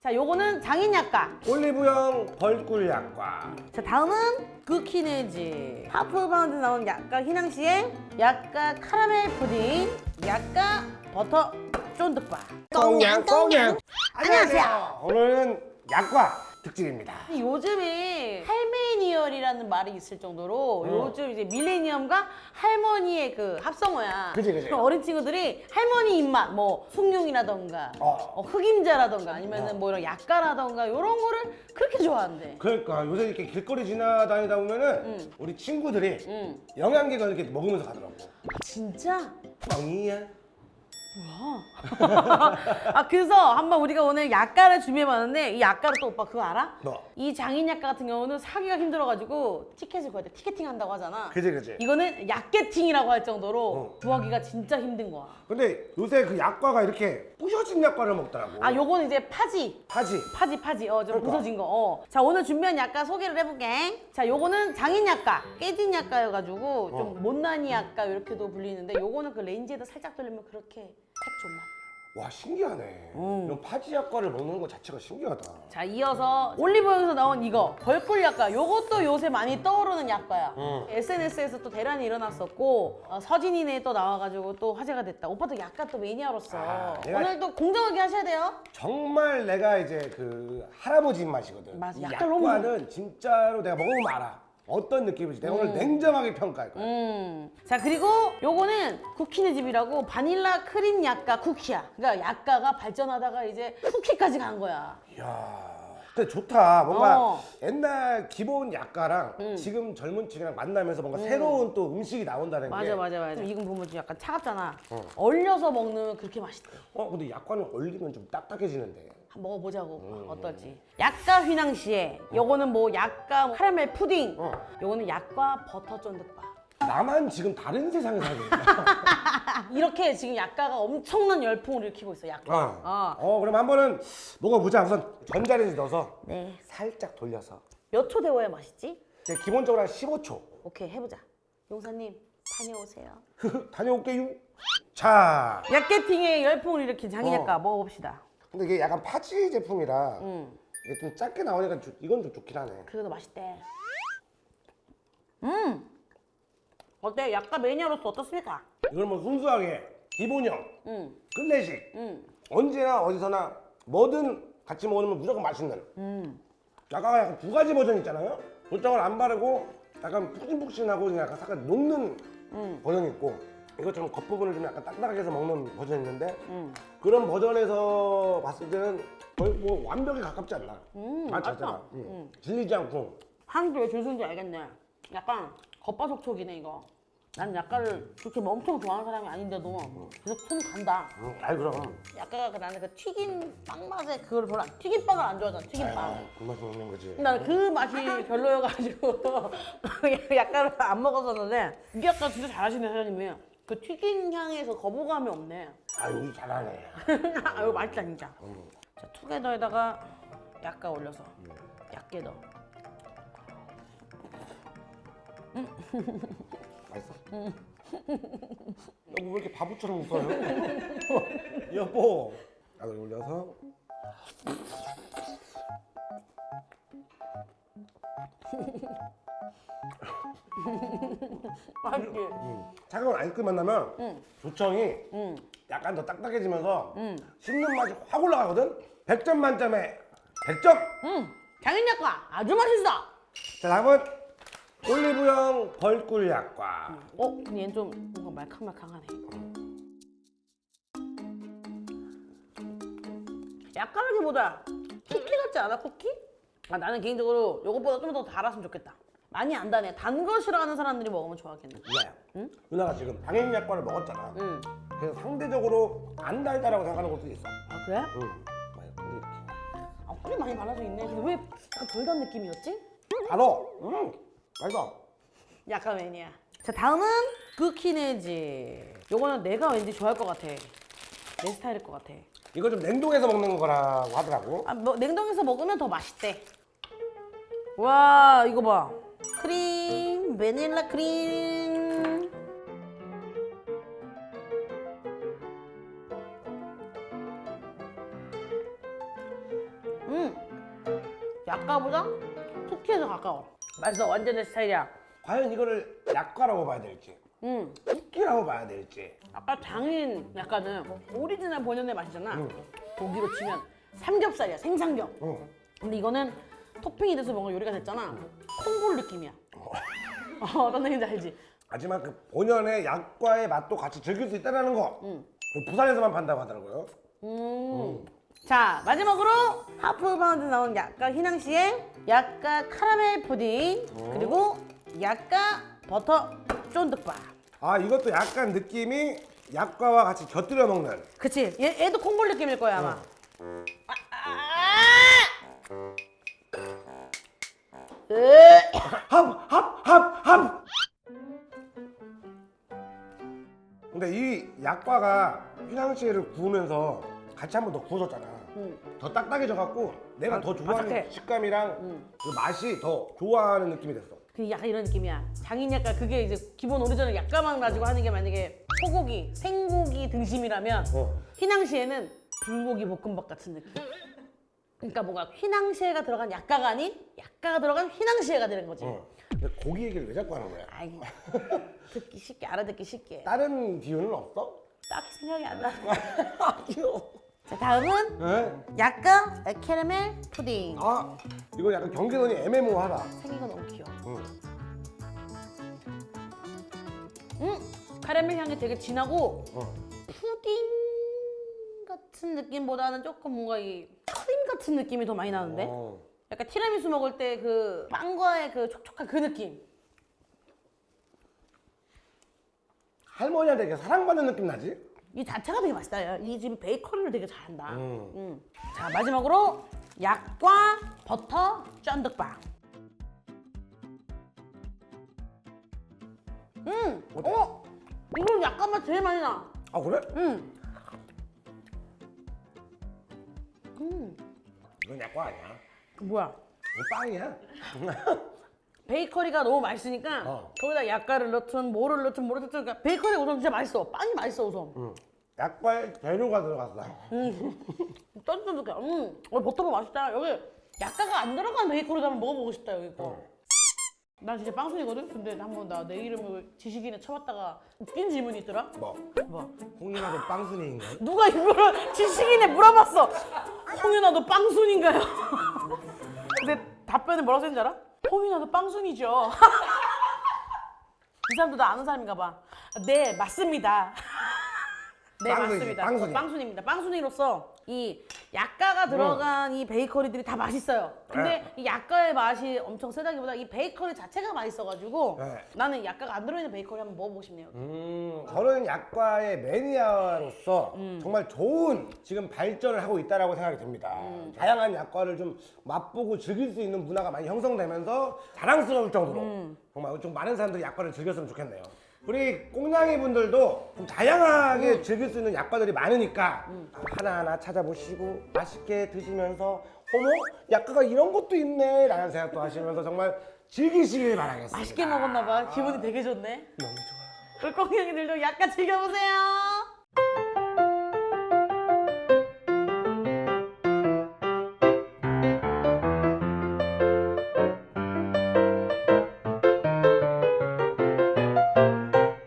자, 요거는 장인 약과. 올리브영 벌꿀 약과. 자, 다음은 그키네지. 하프 바운드 나온 약과 휘낭시에 약과 카라멜 푸딩, 약과 버터 쫀득바. 꽁냥 꽁냥. 안녕하세요. 오늘은 약과 특집입니다. 요즘에 할메니얼이라는 말이 있을 정도로 어. 요즘 이제 밀레니엄과 할머니의 그 합성어야. 그지, 그지. 그럼 어린 친구들이 할머니 입맛, 뭐 숭늉이라던가, 어. 어, 흑임자라던가, 아니면은 어. 뭐 이런 약가라던가 이런 거를 그렇게 좋아한대. 그러니까 요새 이렇게 길거리 지나다니다 보면은 응. 우리 친구들이 응. 영양제가 이렇게 먹으면서 가더라고. 진짜? 뻥이야. 아 그래서 한번 우리가 오늘 약가를 준비해봤는데 이 약가를 또 오빠 그거 알아? 너. 이 장인 약가 같은 경우는 사기가 힘들어가지고 티켓을 구할 때 티켓팅 한다고 하잖아. 그지 그지. 이거는 약게팅이라고 할 정도로 어. 구하기가 진짜 힘든 거야. 근데 요새 그 약과가 이렇게 부셔진 약과를 먹더라고. 아 요거는 이제 파지. 하지. 파지 파지 어 좀 그러니까. 부서진 거. 어. 자 오늘 준비한 약가 소개를 해볼게. 자 요거는 장인 약가, 깨진 약가여가지고 좀 어. 못난이 약가 이렇게도 불리는데 요거는 그 레인지에다 살짝 돌리면 그렇게 팩 좋나. 와 신기하네. 음. 이런 파지 약과를 먹는 것 자체가 신기하다. 자 이어서 올리브영에서 나온 이거 벌꿀 약과 요것도 요새 많이 떠오르는 약과야 음. SNS에서 또 대란이 일어났었고 어, 서진이네 또 나와가지고 또 화제가 됐다 오빠도 약과 또 매니아로서 아, 내가- 오늘 또 공정하게 하셔야 돼요 정말 내가 이제 그 할아버지 입맛이거든. 맞아, 이 약간 너무 약과는 진짜로 내가 먹으면 알아. 어떤 느낌인지 내가 오늘 냉정하게 평가할 거야. 음 자 그리고 요거는 쿠키네 집이라고 바닐라 크림 약과 쿠키야 그러니까 약과가 발전하다가 이제 쿠키까지 간 거야 이야. 근데 좋다. 뭔가 어. 옛날 기본 약과랑 지금 젊은 층이랑 만나면서 뭔가 새로운 또 음식이 나온다는 게. 맞아 맞아 맞아 이건 보면 좀 약간 차갑잖아 어. 얼려서 먹는 그렇게 맛있대 어, 근데 약과는 얼리면 좀 딱딱해지는데. 한번 먹어보자고 음. 어떨지 약과 휘낭시에 요거는 뭐 약과 뭐 카라멜 푸딩 어. 요거는 약과 버터 쫀득밥 나만 지금 다른 세상에 살고 있다. 아, 이렇게 지금 약과가 엄청난 열풍을 일으키고 있어 약과 어. 어. 어, 그럼 한번은 먹어보자. 우선 전자레인지 넣어서 네. 살짝 돌려서. 몇초 데워야 맛있지? 이제 기본적으로 한 15초. 오케이 해보자 용사님 다녀오세요 다녀올게요. 자, 약게팅의 열풍을 일으킨 장인 어. 약과 먹어봅시다 근데 이게 약간 파지 제품이라 음 이게 좀 작게 나오니까 좋- 이건 좀 좋긴 하네. 그래도 맛있대 음 어때 약과 매니아로서 어떻습니까? 이걸 뭐 순수하게 기본형, 음 클래식 음. 언제나 어디서나 뭐든 같이 먹으면 무조건 맛있는. 음. 약간 약간 두 가지 버전 있잖아요. 고장을 안 바르고 약간 푹신푹신하고 그냥 약간 약간 녹는 음. 버전이 있고 이것처럼 겉부분을 좀 약간 딱딱하게 해서 먹는 버전이 있는데 음. 그런 버전에서 봤을 때는 거의 뭐 완벽에 가깝지 않나. 음, 맛. 자체가. 응. 음. 질리지 않고. 한국에 왜줄 서는지 알겠네. 약간 겉바속촉이네 이거. 난 약간을 그렇게 뭐 엄청 좋아하는 사람이 아닌데도 계속 손 간다. 응, 아이 그럼. 약간 그 나는 그 튀긴 빵 맛에 그걸 별로 안, 튀김빵을 안 좋아하잖아 튀김빵. 아, 그 맛이 먹는 거지. 나는 그 맛이 별로여가지고 약간을 안 먹었었는데 이 약간 진짜 잘하시네 사장님이. 그 튀긴 향에서 거부감이 없네. 아 여기 잘하네. 아 이거 맛있다 진짜. 자 투게더에다가 약간 올려서 얇게 넣어. 맛있어? 여보 왜 이렇게 바보처럼 웃어요? 여보. 약을 올려서. 맛있지. 차가운 아이스크림 만나면 응. 조청이 응. 약간 더 딱딱해지면서 응. 씹는 맛이 확 올라가거든? 100점 만점에 100점! 응. 장인 약과 아주 맛있어. 자 다음은 올리브영 벌꿀 약과 어? 근데 얘는 좀 뭔가 말캉말캉하네. 약간하기보다 쿠키 같지 않아? 쿠키? 아 나는 개인적으로 이것보다 좀 더 달았으면 좋겠다. 많이 안 다네. 단 거 싫어하는 사람들이 먹으면 좋아하겠네. 누나야 누나가 지금 당연 약과를 먹었잖아 응. 그래서 상대적으로 안 달다라고 생각하는 것도 있어 아 그래? 응. 맞아, 근데. 아 꿀이 많이 발라져 있네. 근데 왜 약간 덜 단 느낌이었지? 달어 응. 맛있어 약간 매니아. 자 다음은 그키네지. 요거는 내가 왠지 좋아할 것 같아. 내 스타일일 것 같아. 이거 좀 냉동해서 먹는 거라고 하더라고 아, 뭐 냉동해서 먹으면 더 맛있대. 와, 이거 봐. 크림, 바닐라 크림. 음, 약과보다 쿠키에서 가까워. 맛있어, 완전 내 스타일이야. 과연 이거를 약과라고 봐야 될지 음, 쿠키라고 봐야 될지 아까 장인 약간은 오리지널 본연의 맛이잖아. 음. 고기로 치면 삼겹살이야, 생삼겹. 응. 근데 이거는 토핑이 돼서 뭔가 요리가 됐잖아. 콩볼 느낌이야. 어, 어떤 느낌인지 알지? 하지만 그 본연의 약과의 맛도 같이 즐길 수 있다는 거 음. 부산에서만 판다고 하더라고요 음. 자 마지막으로 하프 바운드 나온 약과 휘낭시에 약과 카라멜 푸딩 그리고 약과 버터 쫀득밥. 아 이것도 약간 느낌이 약과와 같이 곁들여 먹는 그치? 얘, 얘도 콩볼 느낌일 거야 아마. 합 합 합 합 근데 이 약과가 휘낭시에를 구우면서 같이 한 번 더 구워줬잖아 음. 더 딱딱해져 갖고 내가 더 좋아하는 바삭해. 식감이랑 음. 그 맛이 더 좋아하는 느낌이 됐어 그 약간 이런 느낌이야. 장인 약간 그게 이제 기본 오리지널 약과만 가지고 하는 게 만약에 소고기, 생고기 등심이라면 어. 휘낭시에는 불고기 볶음밥 같은 느낌. 그러니까 뭔가 휘낭시에가 들어간 약과가 아닌 약과가 들어간 휘낭시에가 되는 거지. 어. 근데 고기 얘기를 왜 자꾸 하는 거야? 아이 듣기 쉽게 알아듣기 쉽게. 다른 비유는 없어? 딱히 생각이 안 나. 아 귀여워 자 다음은 네? 약과 캐러멜 푸딩. 아 이거 약간 경계선이 애매모호하다 생긴 거 너무 귀여워. 응. 음 카라멜 향이 되게 진하고 어. 푸딩 같은 느낌보다는 조금 뭔가 이 같은 느낌이 더 많이 나는데? 어. 약간 티라미수 먹을 때 그 빵과의 그 촉촉한 그 느낌. 할머니한테 이렇게 사랑받는 느낌 나지? 이 자체가 되게 맛있다. 야. 이 지금 베이컨을 되게 잘한다. 음. 음. 자 마지막으로 약과 버터 쫀득빵. 음, 어때? 어, 이건 약간 맛 제일 많이 나. 아 그래? 음, 음, 이건 약과 아니야 뭐야? 이거 빵이야 베이커리가 너무 맛있으니까 어. 거기다 약과를 넣든 뭐를 넣든 뭐를 넣든 그러니까 베이커리 우선 진짜 맛있어. 빵이 맛있어 우선. 응. 약과에 재료가 들어갔어 쫀쫀득해. 음, 어, 버터가 맛있다. 여기 약과가 안 들어간 베이커리 한번 먹어보고 싶다 여기 거. 어. 난 진짜 빵순이거든. 근데 한번 나 내 이름을 지식인에 쳐봤다가 웃긴 질문이 있더라. 뭐 뭐? 홍윤아도 빵순이인가? 누가 이거를 지식인에 물어봤어. 홍윤아도 빵순인가요? 근데 답변은 뭐라고 썼는지 알아? 홍윤아도 빵순이죠. 이 사람도 나 아는 사람인가 봐. 네, 맞습니다. 네, 빵순이지, 맞습니다. 빵순이. 어, 빵순입니다. 빵순이로서 이 약과가 들어간 이 베이커리들이 다 맛있어요. 근데 네. 이 약과의 맛이 엄청 세다기보다 이 베이커리 자체가 맛있어가지고 네. 나는 약과가 안 들어있는 베이커리 한번 먹어보고 싶네요. 음, 저는 약과의 매니아로서 정말 좋은 지금 발전을 하고 있다라고 생각이 듭니다. 다양한 약과를 좀 맛보고 즐길 수 있는 문화가 많이 형성되면서 자랑스러울 정도로 정말 좀 많은 사람들이 약과를 즐겼으면 좋겠네요. 우리 꽁냥이 분들도 좀 다양하게 즐길 수 있는 약과들이 많으니까 하나하나 찾아보시고 맛있게 드시면서 어머 약과가 이런 것도 있네 라는 생각도 하시면서 정말 즐기시길 바라겠습니다. 맛있게 먹었나 봐. 기분이 되게 좋네. 너무 좋아. 우리 꽁냥이들도 약간 즐겨보세요.